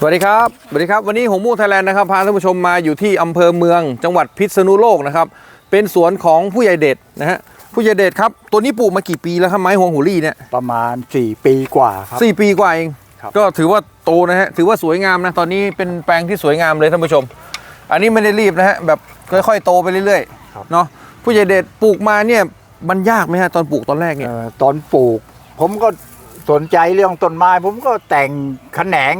สวัสดีครับสวัสดีครับ วันนี้หงมูไทยแลนด์นะครับพาท่านผู้ชมมาอยู่ที่อำเภอเมืองจังหวัดพิษณุโลกนะครับ เป็นสวนของผู้ใหญ่เด็ดนะฮะผู้ใหญ่เด็ดครับ ตัวนี้ปลูกมากี่ปีแล้วครับไม้ฮวงหูรี่เนี่ยประมาณ 4 ปีกว่าครับ สี่ปีกว่าเอง ครับก็ถือว่าโตนะฮะถือว่าสวยงามนะ ตอนนี้เป็นแปลงที่สวยงามเลยท่านผู้ชม อันนี้ไม่ได้รีบนะฮะแบบค่อยๆโตไปเรื่อยๆเนาะผู้ใหญ่เด็ดปลูกมาเนี่ยมันยากไหมฮะตอนปลูกตอนแรกเนี่ย เอ่อตอนปลูก ผมก็ สนใจเรื่องต้นไม้ ผมก็แต่งแขนง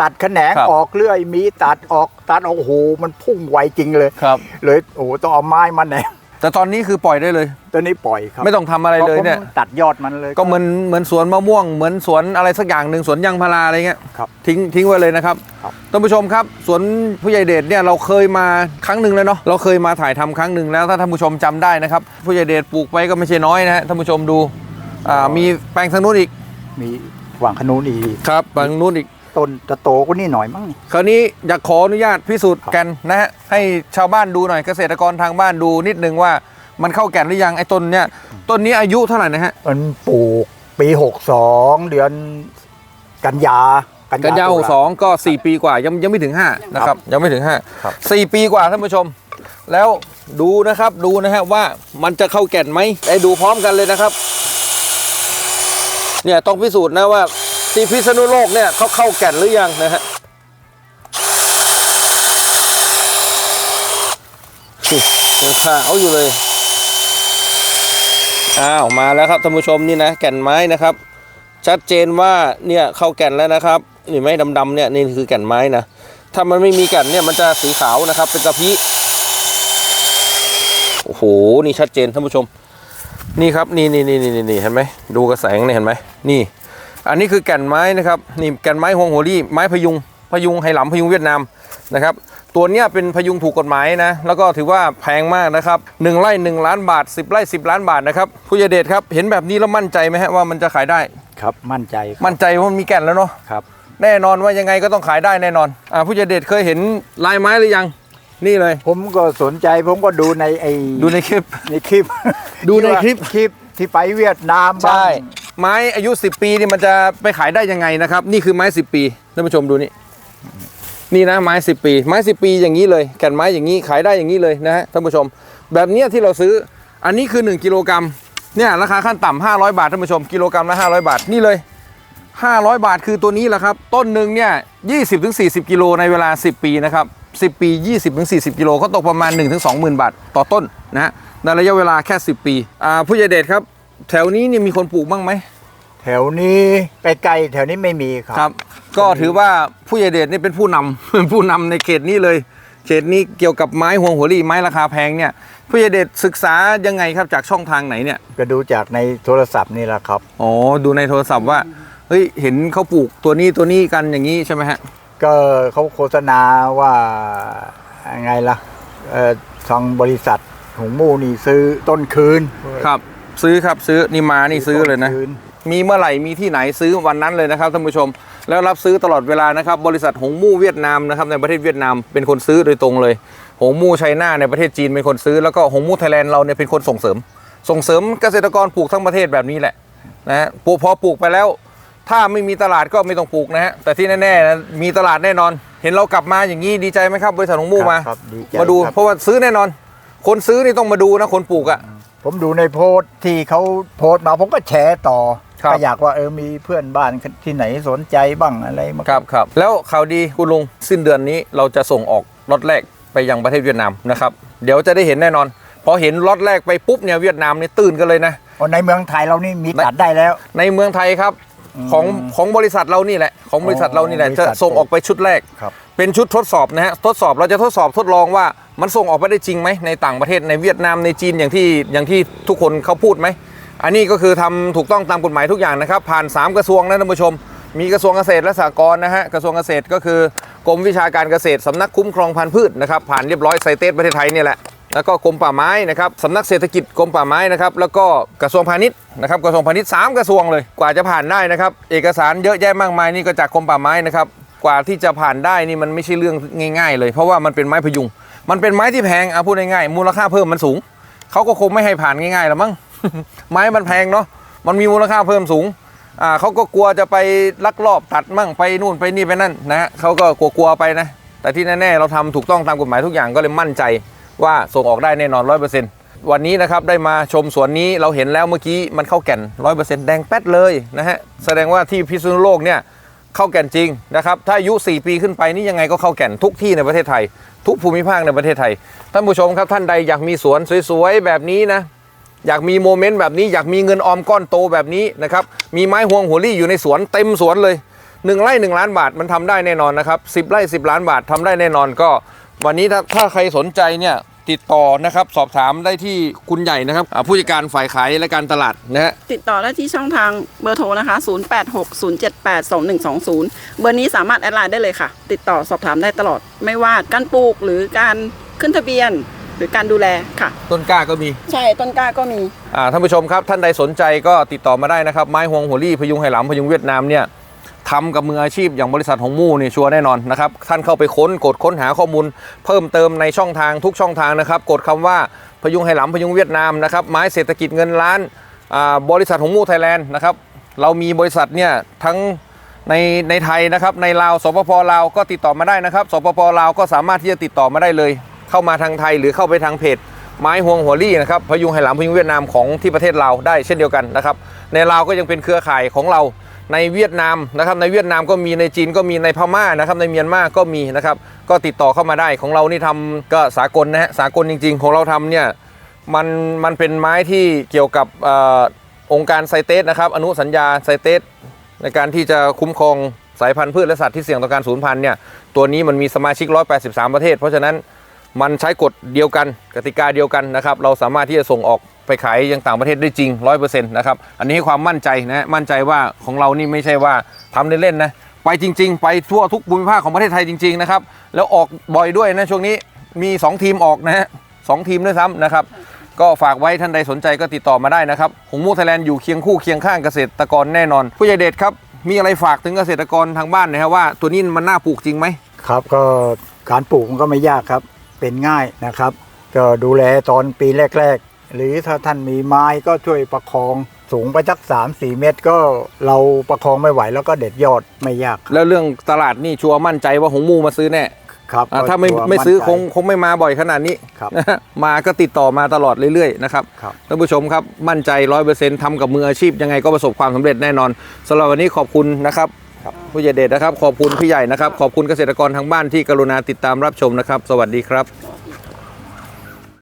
ตัดแขนงออกเรื่อยมีตัดออกตัดออกโอ้โหมันพุ่งไวจริงเลยครับ เลยโอ้โหต้องเอาไม้มาแหนแต่ตอนนี้คือปล่อยได้เลย ตอนนี้ปล่อยครับไม่ต้องทำอะไรเลยเนี่ย พราะผมตัดยอดมันเลย ก็เหมือนเหมือนสวนมะม่วงเหมือนสวนอะไรสักอย่างหนึ่งสวนยางพาราอะไรเงี้ยครับทิ้งทิ้งไว้เลยนะครับครับ ท่านผู้ชมครับสวนผู้ใหญ่เดชเนี่ยเราเคยมาครั้งหนึ่งแล้วเนาะเราเคยมาถ่ายทำครั้งหนึ่งแล้วถ้าท่านผู้ชมจำได้นะครับผู้ใหญ่เดชปลูกไว้ก็ไม่ใช่น้อยนะฮะท่านผู้ชมดูอ่ามีแปลงทางนู้นอีก มีหว่างขนุนอีกครับแปลงนู้นอีกต้นจะโตก็นี่หน่อยมั้งนี่ คราวนี้อยากขออนุญาตพิสูจน์ครับกันนะฮะให้ชาวบ้านดูหน่อยเกษตรกรทางบ้านดูนิดนึงว่ามันเข้าแก่นหรือยังไอ้ต้นเนี่ยต้นนี้อายุเท่าไหร่นะฮะ มันปลูกปี62เดือนกันยากันยาตุหลกสองก็4ปีกว่ายังยังไม่ถึง5นะครับยังไม่ถึงครับ5 4ปีกว่าท่านผู้ชม แล้วดูนะครับดูนะฮะว่ามันจะเข้าแก่นไหมได้ดูพร้อมกันเลยนะครับ เนี่ยต้องพิสูจน์นะว่าที่พิษณุโลกเนี่ยเขาเข้าแก่นหรือยังนะฮะนี่ยังขาวอยู่เลยอ้าวมาแล้วครับท่านผู้ชมนี่นะแก่นไม้นะครับ ชัดเจนว่าเนี่ยเข้าแก่นแล้วนะครับนี่ไม้ดำๆเนี่ยนี่คือแก่นไม้นะถ้ามันไม่มีแก่นเนี่ยมันจะสีขาวนะครับเป็นกระพี้โอ้โหนี่ชัดเจนท่านผู้ชม นี่ครับนี่นี่นี่นี่นี่เห็นไหมดูกระแสงเนี่ยเห็นไหมนี่ อันนี้คือแก่นไม้นะครับนี่แก่นไม้ฮวงโหรี่ไม้พยุงพยุงไหหลำพยุงเวียดนามนะครับตัวเนี้ยเป็นพยุงถูกกฎหมายนะ แล้วก็ถือว่าแพงมากนะครับหนึ่งไร่หนึ่งล้านบาท10ไร่10ล้านบาทนะครับผู้ใหญ่เดชครับเห็นแบบนี้แล้วมั่นใจไหมฮะว่ามันจะขายได้ครับมั่นใจครับมั่นใจว่ามันมีแก่นแล้วเนาะครับแน่นอนว่ายังไงก็ต้องขายได้แน่นอนอ่าผู้ใหญ่เดชเคยเห็นลายไม้หรือยัง นี่เลย ผมก็สนใจผมก็ดูในไอดูในคลิป ในคลิป ดูในคลิป คลิปที่ไปเวียดนามบ้าง ใช่ ไม้อายุ 10 ปีนี่มันจะไปขายได้ยังไงนะครับ นี่คือไม้ 10 ปีท่านผู้ชมดูนี่ นี่นะไม้ 10 ปี ไม้ 10 ปีอย่างนี้เลยแก่นไม้อย่างนี้ขายได้อย่างนี้เลยนะฮะท่านผู้ชม แบบเนี้ยที่เราซื้ออันนี้คือ 1กิโลกรัมเนี่ยราคาขั้นต่ำ500 บาทท่านผู้ชมกิโลกรัมละ500 บาทนี่เลย 500 บาทคือตัวนี้แหละครับ ต้นหนึ่งเนี่ย20-40 กิโลในเวลา 10 ปีนะครับ 10 ปี 20-40 กิโลก็ตกประมาณ 1-20,000 บาทต่อต้นนะฮะในระยะเวลาแค่ 10 ปีอ่าผู้ใหญ่เดชครับ แถวนี้เนี่ยมีคนปลูกบ้างไหมแถวนี้ใกล้ๆแถวนี้ไม่มีครับ ครับ ก็ถือว่าผู้ใหญ่เดชนี่เป็นผู้นำ เป็นผู้นำในเขตนี้เลย เขตนี้เกี่ยวกับไม้ห่วงหัวรี่ไม้ราคาแพงเนี่ยผู้ใหญ่เดชศึกษายังไงครับจากช่องทางไหนเนี่ยก็ดูจากในโทรศัพท์นี่แหละครับ อ๋อดูในโทรศัพท์ว่าเฮ้ยเห็นเขาปลูกตัวนี้ตัวนี้กันอย่างนี้ใช่ไหมฮะ ก็เขาโฆษณาว่าไงล่ะเอ่อทางบริษัทหงมูนี่ซื้อต้นคืนครับ ซื้อครับซื้อนี่มานี่ซื้อเลยนะต้คืมีเมื่อไหร่มีที่ไหนซื้อวันนั้นเลยนะครับท่านผู้ชม แล้วรับซื้อตลอดเวลานะครับ บริษัทหงมู่เวียดนามนะครับในประเทศเวียดนามเป็นคนซื้อโดยตรงเลย หงมู่ไชน่าในประเทศจีนเป็นคนซื้อแล้วก็หงมู่ไทยแลนด์เราเนี่ยเป็นคนส่งเสริม ส่งเสริมเกษตรกรปลูกทั้งประเทศแบบนี้แหละนะฮะปลูกพอปลูกไปแล้ว ถ้าไม่มีตลาดก็ไม่ต้องปลูกนะฮะแต่ที่แน่ๆนะมีตลาดแน่นอน เห็นเรากลับมาอย่างนี้ดีใจไหมครับบริษัทหงมู่มาครับดีใจมาดูครับ เพราะว่าซื้อแน่นอน คนซื้อนี่ต้องมาดูนะคนปลูกอะ ผมดูในโพสต์ที่เขาโพสต์มาผมก็แชร์ต่อครับ ก็อยากว่าเออมีเพื่อนบ้านที่ไหนสนใจบ้างอะไรมาครับครับแล้วข่าวดีคุณลุงสิ้นเดือนนี้เราจะส่งออกล็อตแรกไปยังประเทศเวียดนามนะครับเดี๋ยวจะได้เห็นแน่นอน พอเห็นล็อตแรกไปปุ๊บเนี่ยเวียดนามนี่ตื่นกันเลยนะเอาในเมืองไทยเรานี่มีตัดได้แล้ว ในเมืองไทยครับอืม ของของบริษัทเรานี่แหละ ของบริษัทเรานี่แหละบริษัจะทส่งออกไปชุดแรกครับเป็นชุดทดสอบนะฮะทดสอบเราจะทดสอบทดลองว่ามันส่งออกไปได้จริงไหมในต่างประเทศในเวียดนามในจีนอย่างที่อย่างที่ทุกคนเขาพูดไหมอันนี้ก็คือทำถูกต้องตามกฎหมายทุกอย่างนะครับ ผ่าน 3 กระทรวงนะท่านผู้ชม มีกระทรวงเกษตรและสหกรณ์นะฮะกระทรวงเกษตรก็คือกรมวิชาการเกษตรสำนักคุ้มครองพันธุ์พืชนะครับผ่านเรียบร้อยไซเตสประเทศไทยเนี่ยแหละ แล้วก็กรมป่าไม้นะครับสำนักเศรษฐกิจกรมป่าไม้นะครับ แล้วก็กระทรวงพาณิชย์นะครับกระทรวงพาณิชย์สามกระทรวงเลยกว่าจะผ่านได้นะครับ เอกสารเยอะแยะมากมายนี่ก็จากกรมป่าไม้นะครับกว่าที่จะผ่านได้นี่มันไม่ใช่เรื่องง่าย ๆ เลย เพราะว่ามันเป็นไม้พยุง มันเป็นไม้ที่แพงเอาพูดง่ายๆมูลค่าเพิ่มมันสูงเขาก็คงไม่ให้ผ่านง่ายๆหรอกมั้งไม้มันแพงเนาะมันมีมูลค่าเพิ่มสูงอ่าเขาก็กลัวจะไปลักลอบตัดมั่งไปนู่นไปนี่ไปนั่นนะเขาก็กลัวๆไปนะแต่ที่แน่ๆเราทำถูกต้องตามกฎหมายทุกอย่างก็เลยมั่นใจ ว่าส่งออกได้แน่นอนร้อยเปอร์เซ็นต์วันนี้นะครับได้มาชมสวนนี้เราเห็นแล้วเมื่อกี้มันเข้าแก่นร้อยเปอร์เซ็นต์แดงแป๊ดเลยนะฮะแสดงว่าที่พิษณุโลกเนี่ยเข้าแก่นจริงนะครับถ้าอายุ 4 ปีขึ้นไปนี่ยังไงก็เข้าแก่นทุกที่ในประเทศไทย ทุกภูมิภาคในประเทศไทย ท่านผู้ชมครับท่านใดอยากมีสวนสวยๆแบบนี้นะอยากมีโมเมนต์แบบนี้อยากมีเงินออมก้อนโตแบบนี้นะครับมีไม้ห่วงหัวรี่อยู่ในสวนเต็มสวนเลยหนึ่งไร่หนึ่งล้านบาทมันทำได้แน่นอนนะครับสิบไร่สิบล้านบาททำได้แน่นอนก็ วันนี้ถ้าถ้าใครสนใจเนี่ยติดต่อนะครับสอบถามได้ที่คุณใหญ่นะครับอ่าผู้จัดการฝ่ายขายและการตลาดนะฮะ ติดต่อได้ที่ช่องทางเบอร์โทรนะคะ 0860782120 เบอร์นี้สามารถแอดไลน์ได้เลยค่ะ ติดต่อสอบถามได้ตลอดไม่ว่าการปลูกหรือการขึ้นทะเบียน หรือการดูแลค่ะ ต้นกล้าก็มี ใช่ต้นกล้าก็มี อ่าท่านผู้ชมครับท่านใดสนใจก็ติดต่อมาได้นะครับ ไม้ห่วงหัวรี่พยุงไหหลำพยุงเวียดนามเนี่ย ทำกับมืออาชีพอย่างบริษัทของมู่เนี่ยชัวร์แน่นอนนะครับ ท่านเข้าไปค้นกดค้นหาข้อมูล เพิ่มเติมในช่องทางทุกช่องทางนะครับ กดคำว่าพยุงไหหลำพยุงเวียดนามนะครับไม้เศรษฐกิจเงินล้านบริษัทของมู่ไทยแลนด์นะครับเรามีบริษัทเนี่ยทั้งในในไทยนะครับในลาวสปปลาวก็ติดต่อมาได้นะครับสปปลาวก็สามารถที่จะติดต่อมาได้เลย เข้ามาทางไทยหรือเข้าไปทางเพจไม้ห่วงหัวรี่นะครับพยุงไหหลำพยุงเวียดนามของที่ประเทศลาวได้เช่นเดียวกันนะครับในลาวก็ยังเป็นเครือข่ายของเรา ในเวียดนามนะครับในเวียดนามก็มีในจีนก็มีในพม่านะครับในเมียนมาก็มีนะครับก็ติดต่อเข้ามาได้ของเรานี่ทำก็สากลนะฮะสากลจริง ๆ ของเราทำเนี่ยมันมันเป็นไม้ที่เกี่ยวกับออองค์การไซเตสนะครับอนุสัญญาไซเตสในการที่จะคุ้มครองสายพันธุ์พืชและสัตว์ที่เสี่ยงต่อการสูญพันธุ์เนี่ยตัวนี้มันมีสมาชิก 183 ประเทศ เพราะฉะนั้น มันใช้กฎเดียวกันกติกาเดียวกันนะครับ เราสามารถที่จะส่งออกไปขายยังต่างประเทศได้จริง 100%นะครับ อันนี้ให้ความมั่นใจนะมั่นใจว่าของเรานี่ไม่ใช่ว่าทำเล่นๆนะไปจริง ๆ ไปทั่วทุกภูมิภาคของประเทศไทยจริง ๆ นะครับ แล้วออกบ่อยด้วยนะช่วงนี้มี 2 ทีมออกนะฮะสองทีมด้วยซ้ำนะครับก็ฝากไว้ท่านใดสนใจก็ติดต่อมาได้นะครับ หงมูไทยแลนด์อยู่เคียงคู่เคียงข้างเกษตรกรแน่นอน ผู้ใหญ่เดชครับ มีอะไรฝากถึงเกษตรกรทางบ้านนะครับว่า ตัวนี้มันน่าปลูกจริงไหมครับ ก็การปลูกมันก็ไม่ยากครับ เป็นง่ายนะครับ ก็ดูแลตอนปีแรก ๆ หรือถ้าท่านมีไม้ก็ช่วยประคองสูงไปสัก3 4 เมตรก็เราประคองไม่ไหวแล้วก็เด็ดยอดไม่ยาก แล้วเรื่องตลาดนี่ชัวร์มั่นใจว่าหงมูมาซื้อแน่ครับอ่าก็ถ้าไม่ตัวไม่ซื้อใจคงคงไม่มาบ่อยขนาดนี้ครับนะฮะมาก็ติดต่อมาตลอดเรื่อยๆนะครับครับท่านผู้ชมครับมั่นใจร้อยเปอร์เซ็นต์ทำกับมืออาชีพยังไงก็ประสบความสำเร็จแน่นอนสำหรับวันนี้ขอบคุณนะครับ ครับผู้ใหญ่เดชนะครับ ขอบคุณพี่ใหญ่นะครับ ขอบคุณเกษตรกรทางบ้านที่กรุณาติดตามรับชมนะครับ สวัสดีครับ